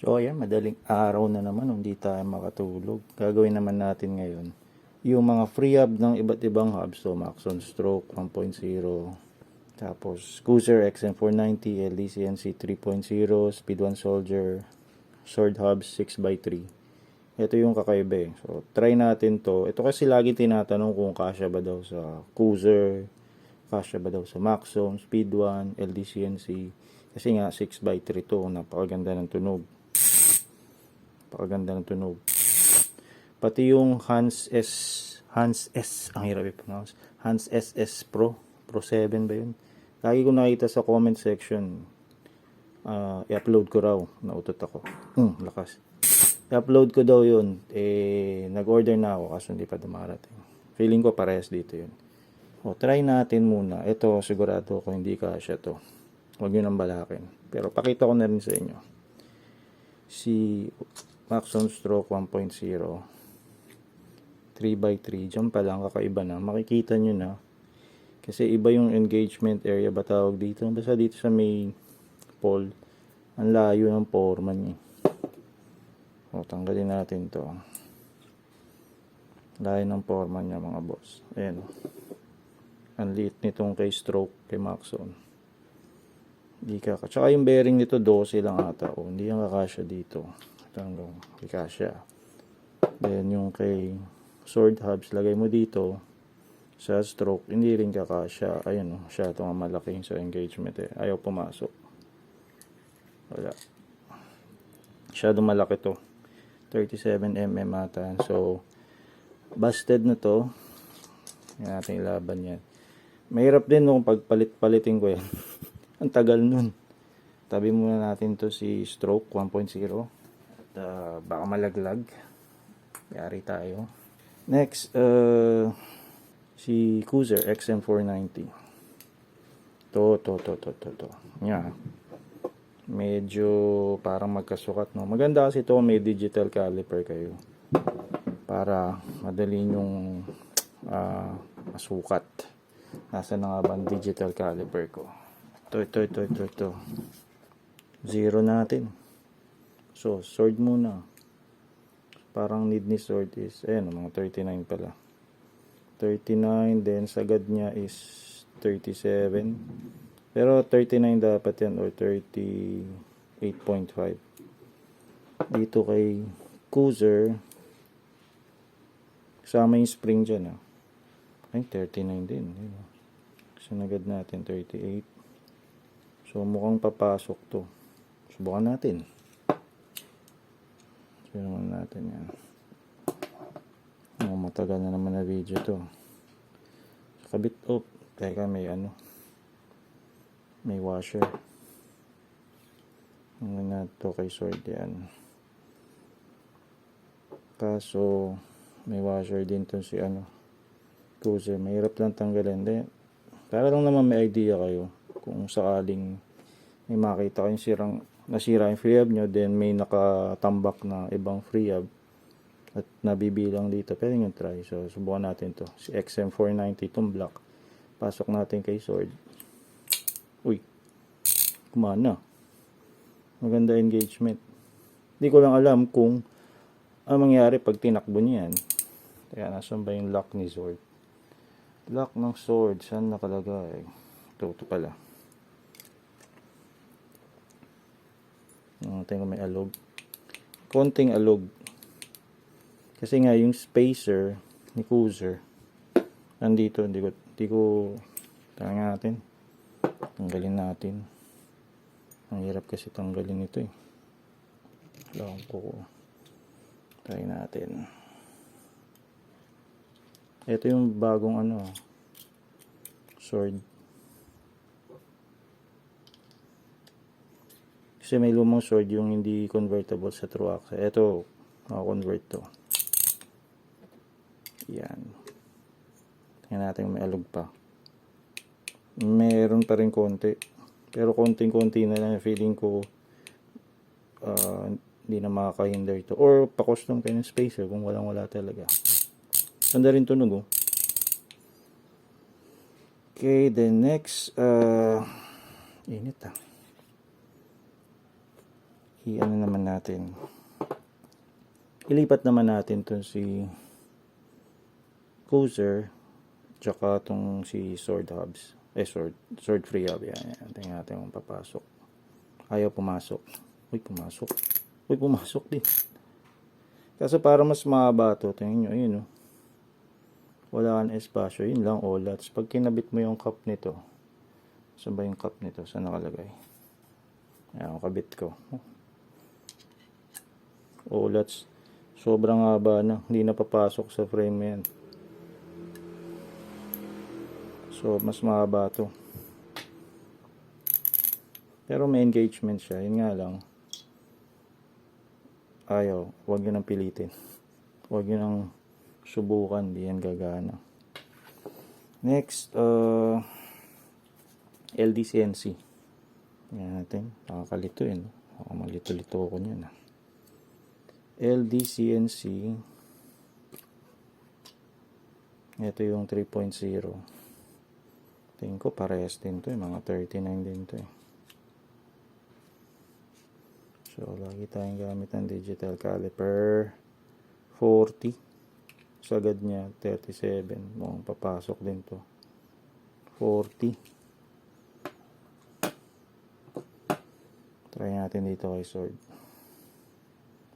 So ayan, madaling araw na naman, hindi tayo makatulog. Gagawin naman natin ngayon yung mga free hub ng iba't ibang hubs. So Maxon Stroke 1.0, tapos Cruiser XM490, LDCNC 3.0, Speed 1 Soldier, Sword Hubs 6x3. Ito yung kakaiba eh. So try natin to. Ito kasi lagi tinatanong kung kasya ba daw sa Cruiser, kasya ba daw sa Maxon, Speed 1, LDCNC. Kasi nga 6x3 to, napakaganda ng tunog. Napakaganda ng tunog. Pati yung Hans S Hans S ang hirap i-pronounce. Hans SS Pro Pro 7 ba yun? Lagi ko nakita sa comment section. ah, i-upload ko raw. Nautot ako. Hmm, lakas. I-upload ko daw yun. Eh, nag-order na ako kaso hindi pa dumarating. Feeling ko parehas dito yun. O, try natin muna. Ito, sigurado ko hindi kasya to. Huwag nyo nang balakin. Pero pakita ko na rin sa inyo. Si Maxon Stroke 1.0 3x3 dyan pa lang kakaiba na. Makikita nyo na. Kasi iba yung engagement area ba tawag dito? Basta dito sa may pole ang layo ng forma niya o tanggalin natin to. Layo ng forma niya mga boss. Ayan. Ang liit nitong kay stroke kay Maxon. Hindi ka tsaka yung bearing nito 12 lang ata. O hindi yung kakasya dito kay kasya then yung kay sword hubs lagay mo dito sa stroke hindi rin kakasya. Ayun oh, siya itong malaking sa engagement eh. Ayaw pumasok. Wala. Masyadong malaki to. 37mm ata. So busted na to. Yan natin ilaban yan. Mahirap din nung pagpalit-palitin ko yan. Ang tagal nun. Tabi muna natin to si stroke 1.0 ah, baka malaglag yari tayo Next, uh, si Cruiser XM490. To, to, to, to, to, to. Yan. Medyo parang magkasukat, no? Maganda kasi to may digital caliper kayo. Para madali yung uh, masukat. Nasa na nga ba digital caliper ko? Ito, ito, ito, ito, ito. Zero natin. So, sword muna. Parang need ni sword is ayan mga 39 pala. 39 then sagad niya is 37 pero 39 dapat yan or 38.5 dito kay Cruiser kasama yung spring dyan ah. ay 39 din yun, ah. sinagad natin 38 so mukhang papasok to. Subukan natin Sino naman natin yan. Oh, matagal na naman na video to. Kabit up. Teka, may ano. May washer. Ano na to kay sword yan. Kaso, may washer din to si ano. Cruiser. Mahirap lang tanggalin. De, para lang naman may idea kayo. Kung sakaling may makita kayong sirang nasira yung free hub nyo, then may nakatambak na ibang free hub at nabibilang dito. Pwede nyo try. So, subukan natin to. Si XM490 itong black. Pasok natin kay sword. Uy. Kumana. Maganda engagement. Hindi ko lang alam kung ang mangyari pag tinakbo niyan. Kaya nasan ba yung lock ni sword? Lock ng sword. Saan nakalagay? Ito, ito pala. Uh, tingnan ko may alog. Konting alog. Kasi nga yung spacer ni Cruiser nandito, hindi ko hindi ko tanga natin. Tanggalin natin. Ang hirap kasi tanggalin ito eh. Akong kuko. Try natin. Ito yung bagong ano sword. Kasi may lumang sword yung hindi convertible sa true axe. Ito, makakonvert to. Yan. Tingnan natin kung may alog pa. Meron pa rin konti. Pero konting-konti na lang feeling ko uh, hindi na makakahinder ito. Or pa-custom kayo ng spacer kung walang wala talaga. Ganda rin tunog oh. Okay, then next, uh, init ah. I-ano naman natin. Ilipat naman natin tong si Cruiser tsaka tong si Sword Hubs. Eh, Sword, Sword Free Hub. Yan, yan. Tingnan natin kung papasok. Ayaw pumasok. Uy, pumasok. Uy, pumasok din. Kaso para mas mahaba to, tingnan nyo, ayun oh. Wala kang espasyo, yun lang olats. Pag kinabit mo yung cup nito, saan ba yung cup nito? Saan nakalagay? Ayan, kabit ko. Olats. Sobrang haba na. Hindi na papasok sa frame yan. So, mas mahaba to. Pero may engagement siya. Yun nga lang. Ayaw. Huwag yun ang pilitin. Huwag yun ang subukan. Di yan gagana. Next, uh, LDCNC. Yan natin. Nakakalito yun. Baka malito-lito ako niyan. ah. LDCNC. Ito yung 3.0. Tingin ko parehas din to eh. Mga 39 din to eh. So, lagi tayong gamit ng digital caliper. 40. Sagad niya, 37. Mukhang papasok din to. 40. Try natin dito kay Sword.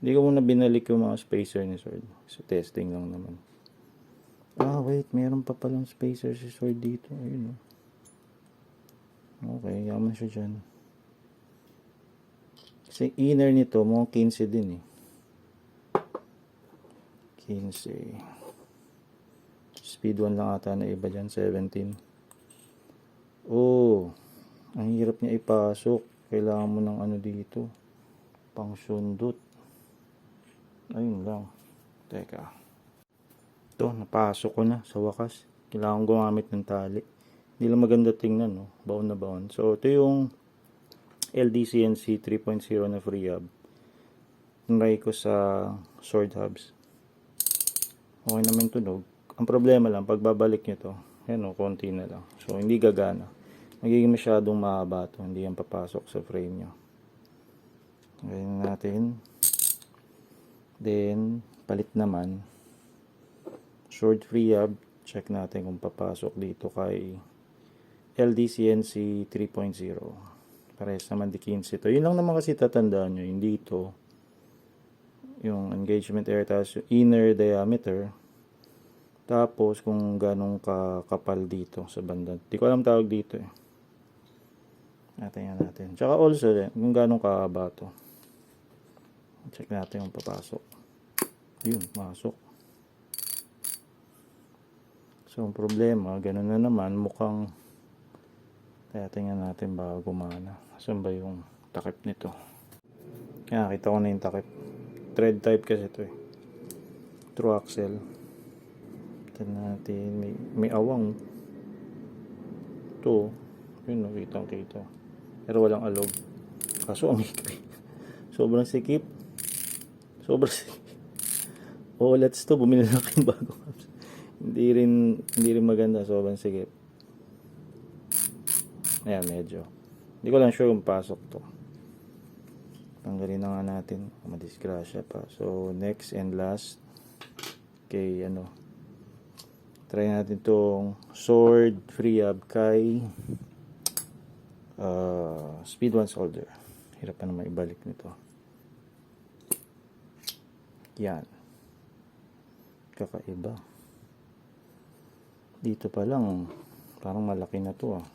Hindi ko muna binalik yung mga spacer ni Sword. So, testing lang naman. Ah, wait. Meron pa palang spacer si Sword dito. Ayun, oh. Okay, yaman siya dyan. Kasi inner nito, mga 15 din eh. 15. Speed 1 lang ata na iba dyan, 17. Oh, ang hirap niya ipasok. Kailangan mo ng ano dito. Pang sundot. Ayun lang. Teka. Ito, napasok ko na sa wakas. Kailangan gumamit ng tali. Hindi lang maganda tingnan, no? Baon na baon. So, ito yung LDCNC 3.0 na free hub. Tinry ko sa sword hubs. Okay naman tunog. Ang problema lang, pag babalik nyo to, yan o, konti na lang. So, hindi gagana. Magiging masyadong mahaba to. Hindi yan papasok sa frame nyo. Ganyan natin. Then, palit naman. Sword free hub. Check natin kung papasok dito kay LDCNC 3.0. Parehas naman di 15 ito. Yun lang naman kasi tatandaan nyo. Yung dito, yung engagement area, tapos yung inner diameter. Tapos kung ganong kakapal dito sa banda. Di ko alam tawag dito eh. Natin yan natin. Tsaka also, kung ganong kakaba to. Check natin yung papasok. Yun, masok. So, ang problema, ganun na naman, mukhang kaya tingnan natin baka gumana. Saan ba yung takip nito? Kaya kita ko na yung takip. Thread type kasi ito eh. True axle. Tingnan natin. May, may awang. Ito. Yun, nakita kita. Pero walang alog. Kaso ang hikpi. Sobrang sikip. Sobrang. Oh, let's to. Bumili na kayo bago. hindi rin, hindi rin maganda. Sobrang sikip. Ayan, medyo. Hindi ko lang sure kung pasok to. Tanggalin na nga natin. Madisgrasya pa. So, next and last. Kay, ano. Try natin tong sword free hub kay uh, speed 1 solder. Hirap pa naman ibalik nito. Yan. Kakaiba. Dito pa lang, parang malaki na to ah.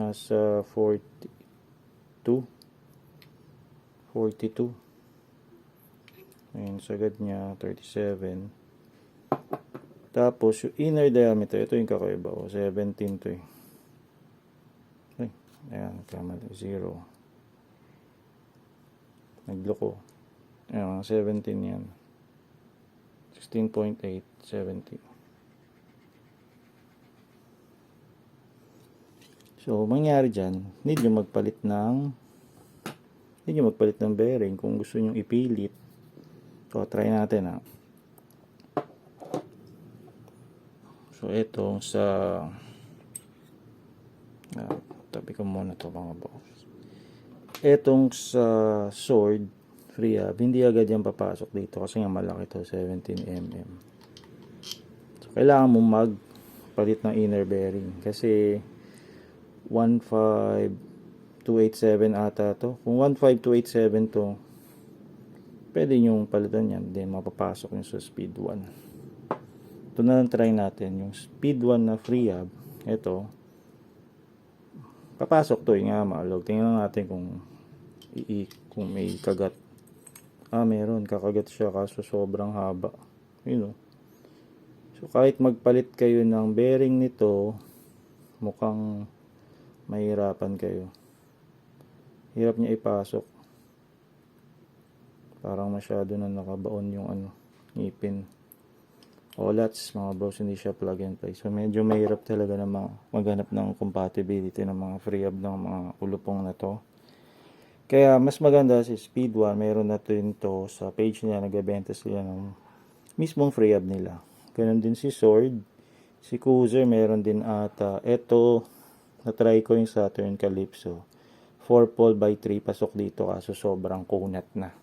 nasa 42 42 ayun sagad niya 37 tapos yung inner diameter ito yung kakaiba oh, 17 to eh ayan kamali 0 nagloko ayan 17 yan 16.8 17 So, mangyari dyan, need nyo magpalit ng need nyo magpalit ng bearing kung gusto nyo ipilit. So, try natin ha. So, ito sa Ah, tabi ko muna to mga boss. Etong sa sword, free up, hindi agad yan papasok dito kasi nga malaki to, 17mm. So, kailangan mo magpalit ng inner bearing kasi 15287 ata to. Kung 15287 to, pwede nyong palitan yan, then mapapasok yung sa speed 1. Ito na lang try natin, yung speed 1 na free hub, ito, papasok to, yung nga maalog. Tingnan natin kung i kung may kagat. Ah, meron, kakagat siya kaso sobrang haba. Yun oh. So, kahit magpalit kayo ng bearing nito, mukhang mahirapan kayo. Hirap niya ipasok. Parang masyado na nakabaon yung ano, ngipin. O lats, mga bros, hindi siya plug and play. So, medyo mahirap talaga na maghanap ng compatibility ng mga free hub ng mga ulupong na to. Kaya, mas maganda si Speed 1, meron na din to sa page niya, nagbebenta sila ng mismong free hub nila. Ganon din si Sword. Si Cruiser, meron din ata. Ito, na-try ko yung Saturn Calypso. 4 pole by 3 pasok dito kaso sobrang kunat na.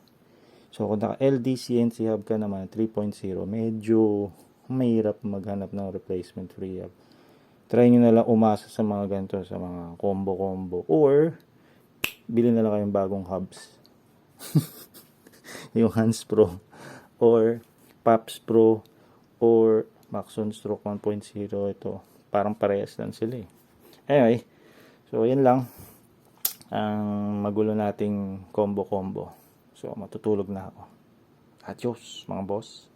So kung naka LD CNC hub ka naman 3.0, medyo mahirap maghanap ng replacement free hub. Try nyo na lang umasa sa mga ganito, sa mga combo-combo. Or, bilhin na lang kayong bagong hubs. yung Hans Pro. Or, Paps Pro. Or, Maxon Stroke 1.0. Ito, parang parehas lang sila eh. Anyway, so yan lang ang magulo nating combo-combo. So, matutulog na ako. Adios, mga boss.